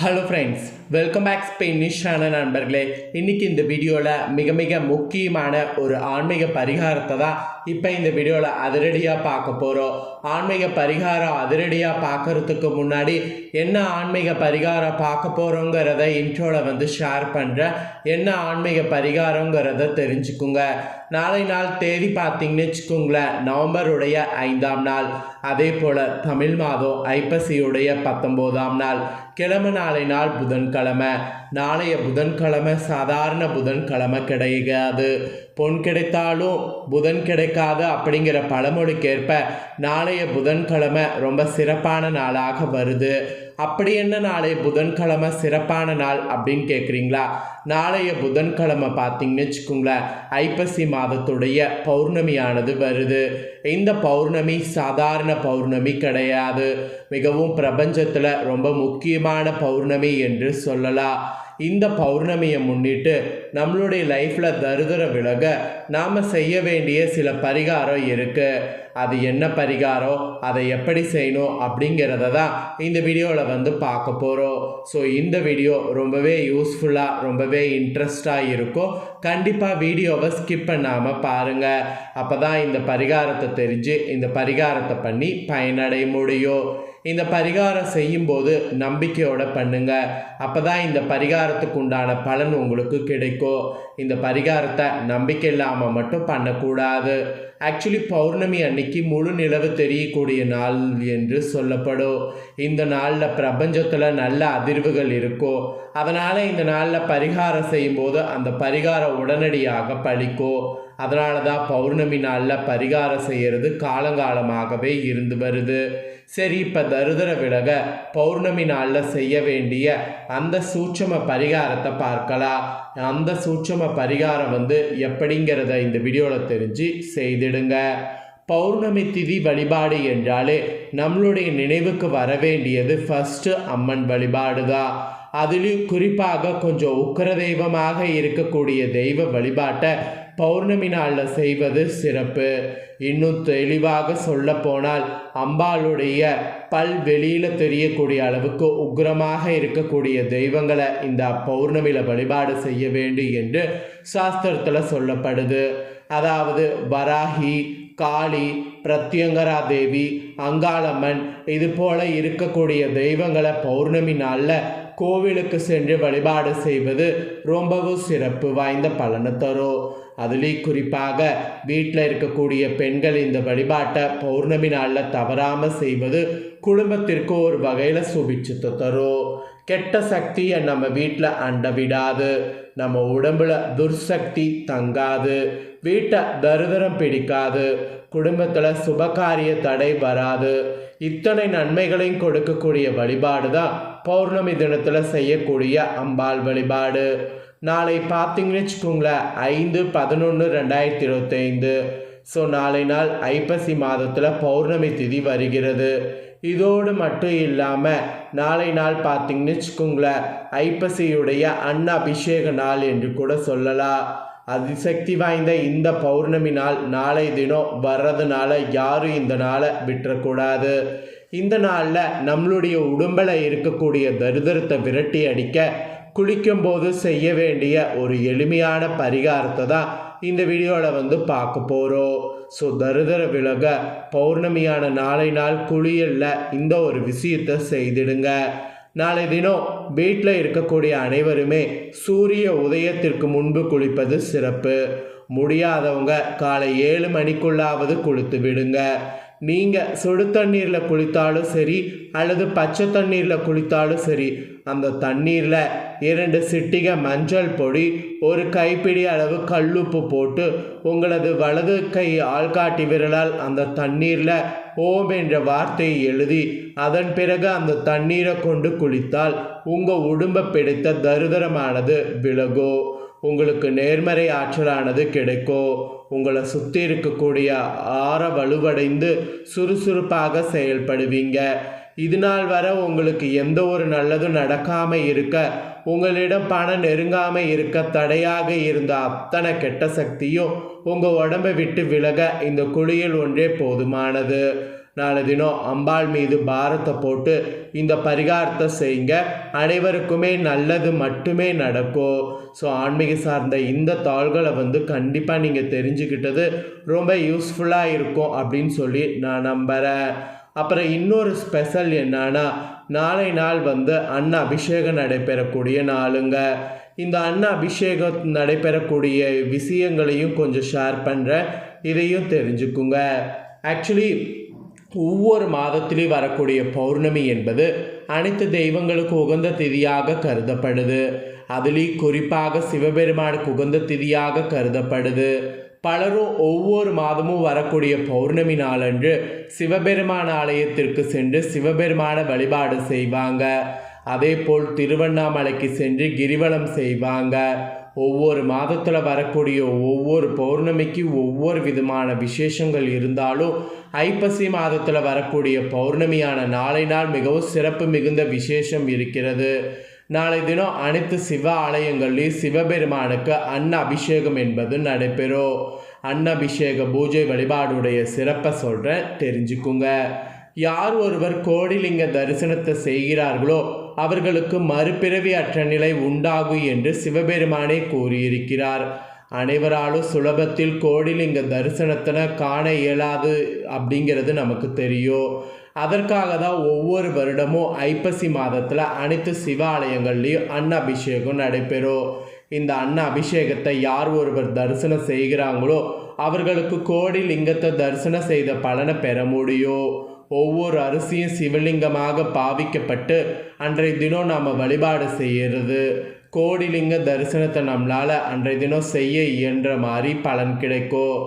Hello friends welcome back ஸ்பெயினிஷான நண்பர்களே. இன்னைக்கு இந்த வீடியோவில் மிக மிக முக்கியமான ஒரு ஆன்மீக பரிகாரத்தை தான் இப்போ இந்த வீடியோவில் அதிரடியாக பார்க்க போகிறோம் ஆன்மீக பரிகாரம் அதிரடியாக பார்க்கறதுக்கு முன்னாடி என்ன ஆன்மீக பரிகாரம் பார்க்க போகிறோங்கிறத இன்ட்ரோவில் வந்து ஷேர் பண்ணுறேன் என்ன ஆன்மீக பரிகாரங்கிறத தெரிஞ்சுக்குங்க. நாளை நாள் தேதி பார்த்தீங்கன்னு வச்சுக்கோங்களேன் நவம்பருடைய ஐந்தாம் நாள். அதே போல் தமிழ் மாதம் ஐப்பசியுடைய பத்தொம்போதாம் நாள். கிழமை நாளை நாள் புதன்கிழமை. நாளைய புதன்கிழமை சாதாரண புதன்கிழமை கிடைக்காது பொன் கிடைத்தாலும் புதன் கிடைக்காது அப்படிங்கிற பழமொழிக்கேற்ப நாளைய புதன்கிழமை ரொம்ப சிறப்பான நாளாக வருது. அப்படி என்ன நாளைய புதன்கிழமை சிறப்பான நாள் அப்படின்னு கேட்குறீங்களா நாளைய புதன்கிழமை பார்த்தீங்கன்னு வச்சுக்கோங்களேன் ஐப்பசி மாதத்துடைய பௌர்ணமியானது வருது. இந்த பௌர்ணமி சாதாரண பௌர்ணமி கிடையாது. மிகவும் பிரபஞ்சத்தில் ரொம்ப முக்கியமான பௌர்ணமி என்று சொல்லலாம். இந்த பௌர்ணமியை முன்னிட்டு நம்மளுடைய லைஃப்பில் தருதர விலக நாம் செய்ய வேண்டிய சில பரிகாரம் இருக்குது அது என்ன பரிகாரம்? அதை எப்படி செய்யணும்? அப்படிங்கிறத தான் இந்த வீடியோவில் வந்து பார்க்க போகிறோம் ஸோ இந்த வீடியோ ரொம்பவே யூஸ்ஃபுல்லாக ரொம்பவே இன்ட்ரெஸ்டாக இருக்கும். கண்டிப்பாக வீடியோவை ஸ்கிப் பண்ணாமல் பாருங்கள் அப்போ தான் இந்த பரிகாரத்தை தெரிஞ்சு இந்த பரிகாரத்தை பண்ணி பயனடைய முடியும். இந்த பரிகாரம் செய்யும்போது நம்பிக்கையோட பண்ணுங்க. அப்போ தான் இந்த பரிகாரத்துக்கு உண்டான பலன் உங்களுக்கு கிடைக்கும். இந்த பரிகாரத்தை நம்பிக்கை இல்லாமல் மட்டும் பண்ணக்கூடாது. ஆக்சுவலி பௌர்ணமி அன்னைக்கு முழு நிலவு தெரியக்கூடிய நாள் என்று சொல்லப்படும். இந்த நாளில் பிரபஞ்சத்தில் நல்ல அதிர்வுகள் இருக்கும். அதனால் இந்த நாளில் பரிகாரம் செய்யும்போது அந்த பரிகாரம் உடனடியாக பழிக்கும். அதனால தான் பௌர்ணமி நாளில் பரிகாரம் செய்கிறது காலங்காலமாகவே இருந்து வருது. சரி இப்போ தருதர விலக பௌர்ணமி நாளில் செய்ய வேண்டிய அந்த சூட்சம பரிகாரத்தை பார்க்கலாம். அந்த சூட்சம பரிகாரம் வந்து எப்படிங்கிறத இந்த வீடியோவில் தெரிஞ்சு செய்திடுங்க. பௌர்ணமி திதி வழிபாடு என்றாலே நம்மளுடைய நினைவுக்கு வர வேண்டியது ஃபஸ்ட்டு அம்மன் வழிபாடு தான் அதுலேயும் குறிப்பாக கொஞ்சம் உக்கிர தெய்வமாக இருக்கக்கூடிய தெய்வ வழிபாட்டை பௌர்ணமி நாளில் செய்வது சிறப்பு. இன்னும் தெளிவாக சொல்ல போனால் அம்பாளுடைய பல் வெளியில் தெரியக்கூடிய அளவுக்கு உக்ரமாக இருக்கக்கூடிய தெய்வங்களை இந்த பௌர்ணமியில் வழிபாடு செய்ய வேண்டும் என்று சாஸ்திரத்தில் சொல்லப்படுது. அதாவது வராகி காளி பிரத்யங்கரா தேவி அங்காளம்மன் இது போல இருக்கக்கூடிய தெய்வங்களை பௌர்ணமி நாளில் கோவிலுக்கு சென்று வழிபாடு செய்வது ரொம்பவும் சிறப்பு வாய்ந்த பலனை தரும். அதுலேயும் குறிப்பாக வீட்டில் இருக்கக்கூடிய பெண்கள் இந்த வழிபாட்டை பௌர்ணமி நாளில் தவறாமல் செய்வது குடும்பத்திற்கு ஒரு வகையில் சுபிச்சத்தை தரும். கெட்ட சக்தியை நம்ம வீட்டில் அண்ட விடாது. நம்ம உடம்புல துர்சக்தி தங்காது. வீட்டை தருதரம் பிடிக்காது. குடும்பத்தில் சுபகாரிய தடை வராது. இத்தனை நன்மைகளையும் கொடுக்கக்கூடிய வழிபாடு தான் பௌர்ணமி தினத்தில் செய்யக்கூடிய அம்பாள் வழிபாடு. நாளை பார்த்தீங்கன்னு வச்சுக்கோங்களேன் ஐந்து பதினொன்று ரெண்டாயிரத்தி இருபத்தைந்து. ஸோ நாளை நாள் ஐப்பசி மாதத்தில் பௌர்ணமி திதி வருகிறது. இதோடு மட்டும் இல்லாமல் நாளை நாள் பார்த்தீங்கன்னு வச்சுக்கோங்களேன் ஐப்பசியுடைய அன்னபிஷேக நாள் என்று கூட சொல்லலாம். அதிசக்தி வாய்ந்த இந்த பௌர்ணமி நாள் நாளை தினம் வர்றதுனால யாரும் இந்த நாளை விட்டுறக்கூடாது. இந்த நாளில் நம்மளுடைய உடம்பில் இருக்கக்கூடிய தரிதரத்தை விரட்டி அடிக்க குளிக்கும்போது செய்ய வேண்டிய ஒரு எளிமையான பரிகாரத்தை தான் இந்த வீடியோவில் வந்து பார்க்க போகிறோம் ஸோ தருதர விலக பௌர்ணமியான நாளை நாள் குளியலில் இந்த ஒரு விஷயத்தை செய்திடுங்க. நாளை தினம் வீட்டில் இருக்கக்கூடிய அனைவருமே சூரிய உதயத்திற்கு முன்பு குளிப்பது சிறப்பு. முடியாதவங்க காலை ஏழு மணிக்குள்ளாவது குளித்து விடுங்க. நீங்கள் சுடு தண்ணீரில் குளித்தாலும் சரி அல்லது பச்சை தண்ணீரில் குளித்தாலும் சரி அந்த தண்ணீரில் இரண்டு சிட்டிகை மஞ்சள் பொடி ஒரு கைப்பிடி அளவு கல்லுப்பு போட்டு உங்களது வலது கை ஆள்காட்டி விரலால் அந்த தண்ணீரில் ஓம் என்ற வார்த்தையை எழுதி அதன் பிறகு அந்த தண்ணீரை கொண்டு குளித்தால் உங்கள் உடம்பை பிடித்த தருதரமானது விலகோ. உங்களுக்கு நேர்மறை ஆற்றலானது கிடைக்கும் உங்களை சுற்றி இருக்கக்கூடிய ஆற வலுவடைந்து சுறுசுறுப்பாக செயல்படுவீங்க. இது நாள் வரை உங்களுக்கு எந்த ஒரு நல்லதும் நடக்காமல் இருக்க உங்களிடம் பணம் நெருங்காமல் இருக்க தடையாக இருந்த அத்தனை கெட்ட சக்தியும் உங்கள் உடம்பை விட்டு விலக இந்த குளியல் ஒன்றே போதுமானது. நாளை தினம் அம்பாள் மீது பாரத்தை போட்டு இந்த பரிகாரத்தை செய்யுங்க. அனைவருக்குமே நல்லது மட்டுமே நடக்கும். ஸோ ஆன்மீக சார்ந்த இந்த தாள்களை வந்து கண்டிப்பாக நீங்கள் தெரிஞ்சுக்கிட்டது ரொம்ப யூஸ்ஃபுல்லாக இருக்கும் அப்படின்னு சொல்லி நான் நம்புகிறேன் அப்புறம் இன்னொரு ஸ்பெஷல் என்னன்னா நாளை நாள் வந்து அன்ன அபிஷேகம் நடைபெறக்கூடிய நாளுங்க. இந்த அன்ன அபிஷேகம் நடைபெறக்கூடிய விஷயங்களையும் கொஞ்சம் ஷேர் பண்ணுறேன் இதையும் தெரிஞ்சுக்குங்க. ஆக்சுவலி ஒவ்வொரு மாதத்திலையும் வரக்கூடிய பௌர்ணமி என்பது அனைத்து தெய்வங்களுக்கு உகந்த திதியாக கருதப்படுது. அதுலேயும் குறிப்பாக சிவபெருமானுக்கு உகந்த திதியாக கருதப்படுது. பலரும் ஒவ்வொரு மாதமும் வரக்கூடிய பௌர்ணமி நாளன்று சிவபெருமான் ஆலயத்திற்கு சென்று சிவபெருமான வழிபாடு செய்வாங்க. அதேபோல் திருவண்ணாமலைக்கு சென்று கிரிவலம் செய்வாங்க. ஒவ்வொரு மாதத்தில் வரக்கூடிய ஒவ்வொரு பௌர்ணமிக்கு ஒவ்வொரு விதமான விசேஷங்கள் இருந்தாலும் ஐப்பசி மாதத்தில் வரக்கூடிய பௌர்ணமியான நாளை நாள் மிகவும் சிறப்பு மிகுந்த விசேஷம் இருக்கிறது. நாளை தினம் அனைத்து சிவ ஆலயங்களிலும் சிவபெருமானுக்கு அன்ன அபிஷேகம் என்பது நடைபெறும் அன்ன அபிஷேக பூஜை வழிபாடுடைய சிறப்பை சொல்கிறேன் தெரிஞ்சுக்குங்க. யார் ஒருவர் கோடிலிங்க தரிசனத்தை செய்கிறார்களோ அவர்களுக்கு மறுபிறவி அற்ற நிலை உண்டாகும் என்று சிவபெருமானே கூறியிருக்கிறார். அனைவராலும் சுலபத்தில் கோடிலிங்க தரிசனத்தின காண இயலாது அப்படிங்கிறது நமக்கு தெரியும். அதற்காக தான் ஒவ்வொரு வருடமும் ஐப்பசி மாதத்தில் அனைத்து சிவாலயங்கள்லேயும் அன்ன அபிஷேகம் நடைபெறும். இந்த அன்ன அபிஷேகத்தை யார் ஒருவர் தரிசனம் செய்கிறாங்களோ அவர்களுக்கு கோடி லிங்கத்தை தரிசனம் செய்த பலனை பெற முடியும். ஒவ்வொரு அரிசியும் சிவலிங்கமாக பாவிக்கப்பட்டு அன்றைய தினம் நாம் வழிபாடு செய்கிறது கோடிலிங்க தரிசனத்தை நம்மளால் அன்றைய தினம் செய்ய இயன்ற மாதிரி பலன் கிடைக்கும்.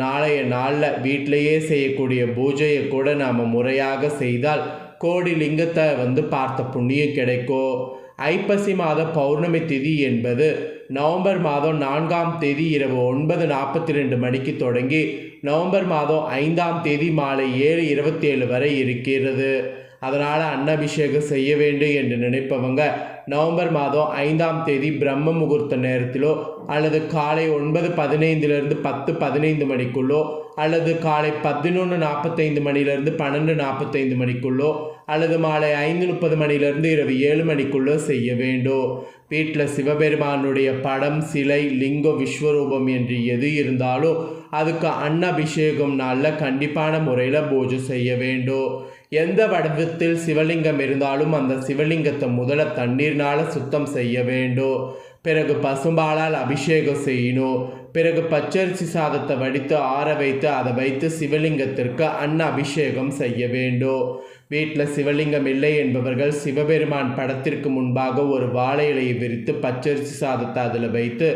நாளைய நாளில் வீட்டிலையே செய்யக்கூடிய பூஜையை கூட நாம் முறையாக செய்தால் கோடி லிங்கத்தை வந்து பார்த்த புண்ணியம் கிடைக்கும். ஐப்பசி மாத பௌர்ணமி திதி என்பது நவம்பர் மாதம் நான்காம் தேதி இரவு ஒன்பது நாற்பத்தி ரெண்டு மணிக்கு தொடங்கி நவம்பர் மாதம் ஐந்தாம் தேதி மாலை ஏழு இருபத்தி ஏழு வரை இருக்கிறது. அதனால் அன்னபிஷேகம் செய்ய வேண்டும் என்று நினைப்பவங்க நவம்பர் மாதம் ஐந்தாம் தேதி பிரம்ம முகூர்த்த நேரத்திலோ அல்லது காலை ஒன்பது பதினைந்திலிருந்து பத்து பதினைந்து மணிக்குள்ளோ அல்லது காலை பதினொன்று நாற்பத்தைந்து மணிலேருந்து பன்னெண்டு நாற்பத்தைந்து மணிக்குள்ளோ அல்லது மாலை ஐந்து முப்பது மணிலேருந்து இரவு ஏழு மணிக்குள்ளோ செய்ய வேண்டும். வீட்டில் சிவபெருமானுடைய படம் சிலை லிங்கம் விஸ்வரூபம் என்று எது இருந்தாலும் அதுக்கு அன்னபிஷேகம் நாளில் கண்டிப்பான முறையில் பூஜை செய்ய வேண்டும். எந்த வடிவத்தில் சிவலிங்கம் இருந்தாலும் அந்த சிவலிங்கத்தை முதல்ல தண்ணீர்னால சுத்தம் செய்ய வேண்டும். பிறகு பசும்பாலால் அபிஷேகம் செய்யணும். பிறகு பச்சரிசி சாதத்தை வடித்து ஆற வைத்து அதை வைத்து சிவலிங்கத்திற்கு அன்ன அபிஷேகம் செய்ய வேண்டும். வீட்டில் சிவலிங்கம் இல்லை என்பவர்கள் சிவபெருமான் படத்திற்கு முன்பாக ஒரு வாழை இலையை விரித்து பச்சரிசி சாதத்தை அதில் வைத்து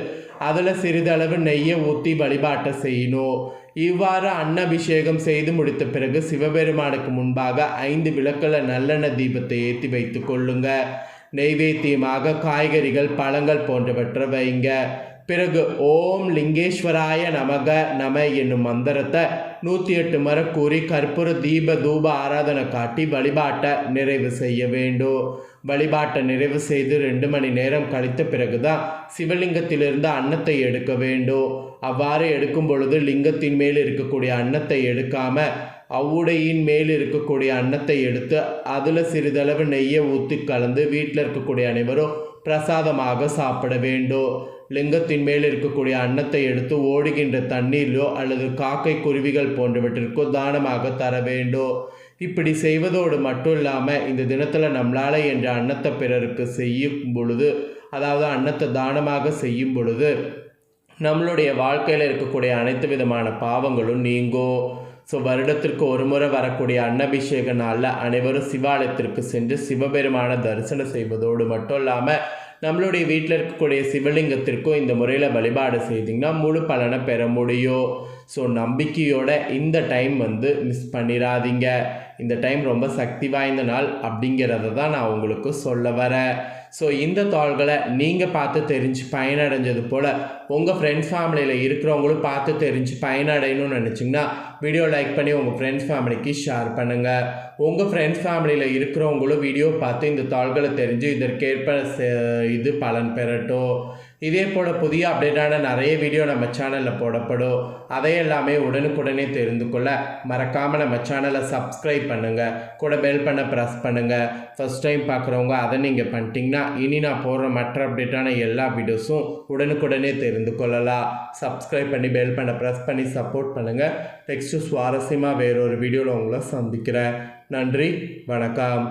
அதில் சிறிதளவு நெய்யை ஊற்றி வழிபாட்டை செய்யணும். இவ்வாறு அன்னபிஷேகம் செய்து முடித்த பிறகு சிவபெருமானுக்கு முன்பாக ஐந்து விளக்கில் நல்லெண்ணெய் தீபத்தை ஏற்றி வைத்து கொள்ளுங்க. நெய்வேத்தியமாக காய்கறிகள் பழங்கள் போன்றவற்றை வைங்க. பிறகு ஓம் லிங்கேஸ்வராய நமக நம என்னும் மந்திரத்தை நூற்றி எட்டு முறை கூறி கற்பூர தீப தூப ஆராதனை காட்டி வழிபாட்டை நிறைவு செய்ய வேண்டும். வழிபாட்டை நிறைவு செய்து ரெண்டு மணி நேரம் கழித்த பிறகுதான் சிவலிங்கத்திலிருந்து அன்னத்தை எடுக்க வேண்டும். அவ்வாறு எடுக்கும் பொழுது லிங்கத்தின் மேல் இருக்கக்கூடிய அன்னத்தை எடுக்காம அவ்வுடையின் மேல் இருக்கக்கூடிய அன்னத்தை எடுத்து அதில் சிறிதளவு நெய்யை ஊற்றி கலந்து வீட்டில் இருக்கக்கூடிய அனைவரும் பிரசாதமாக சாப்பிட வேண்டும். லிங்கத்தின் மேல் இருக்கக்கூடிய அன்னத்தை எடுத்து ஓடுகின்ற தண்ணீரிலோ அல்லது காக்கை குருவிகள் போன்றவற்றிற்கோ தானமாக தர வேண்டும். இப்படி செய்வதோடு மட்டும் இல்லாமல் இந்த தினத்தில் நம்மளால் என்ற அன்னத்தை பிறருக்கு செய்யும் பொழுது அதாவது அன்னத்தை தானமாக செய்யும் பொழுது நம்மளுடைய வாழ்க்கையில் இருக்கக்கூடிய அனைத்து விதமான பாவங்களும் நீங்கும் ஸோ வருடத்திற்கு ஒரு முறை வரக்கூடிய அன்னபிஷேக நாளில் அனைவரும் சிவாலயத்திற்கு சென்று சிவபெருமான தரிசனம் செய்வதோடு மட்டும் இல்லாமல் நம்மளுடைய வீட்டில் இருக்கக்கூடிய சிவலிங்கத்திற்கும் இந்த முறையில் வழிபாடு செய்திங்கன்னா முழு பலனை பெற முடியும். ஸோ நம்பிக்கையோட இந்த டைம் வந்து மிஸ் பண்ணிடாதீங்க இந்த டைம் ரொம்ப சக்தி வாய்ந்த நாள் அப்படிங்கிறத தான் நான் உங்களுக்கு சொல்ல வரேன். ஸோ இந்த தாள்களை நீங்கள் பார்த்து தெரிஞ்சு பயனடைஞ்சது போல் உங்கள் ஃப்ரெண்ட்ஸ் ஃபேமிலியில் இருக்கிறவங்களும் பார்த்து தெரிஞ்சு பயனடையணும்னு நினச்சிங்கன்னா வீடியோ லைக் பண்ணி உங்கள் ஃப்ரெண்ட்ஸ் ஃபேமிலிக்கு ஷேர் பண்ணுங்கள் உங்கள் ஃப்ரெண்ட்ஸ் ஃபேமிலியில் இருக்கிறவங்களும் வீடியோ பார்த்து இந்த தாள்களை தெரிஞ்சு இதற்கேற்ப இது பலன் பெறட்டும். இதே போல் புதிய அப்டேட்டான நிறைய வீடியோ நம்ம சேனலில் போடப்படும். அதையெல்லாமே உடனுக்குடனே தெரிந்து கொள்ள மறக்காமல் நம்ம சேனலை சப்ஸ்கிரைப் பண்ணுங்கள் கூட பெல் பண்ண ப்ரெஸ் பண்ணுங்கள் ஃபஸ்ட் டைம் பார்க்குறவங்க அதை நீங்கள் பண்ணிட்டீங்கன்னா இனி நான் போடுற மற்ற அப்டேட்டான எல்லா வீடியோஸும் உடனுக்குடனே தெரிந்து கொள்ளலாம். சப்ஸ்கிரைப் பண்ணி பெல் பண்ண ப்ரெஸ் பண்ணி சப்போர்ட் பண்ணுங்கள் நெக்ஸ்ட்டு சுவாரஸ்யமாக வேறொரு வீடியோவில் உங்களை சந்திக்கிறேன். நன்றி வணக்கம்.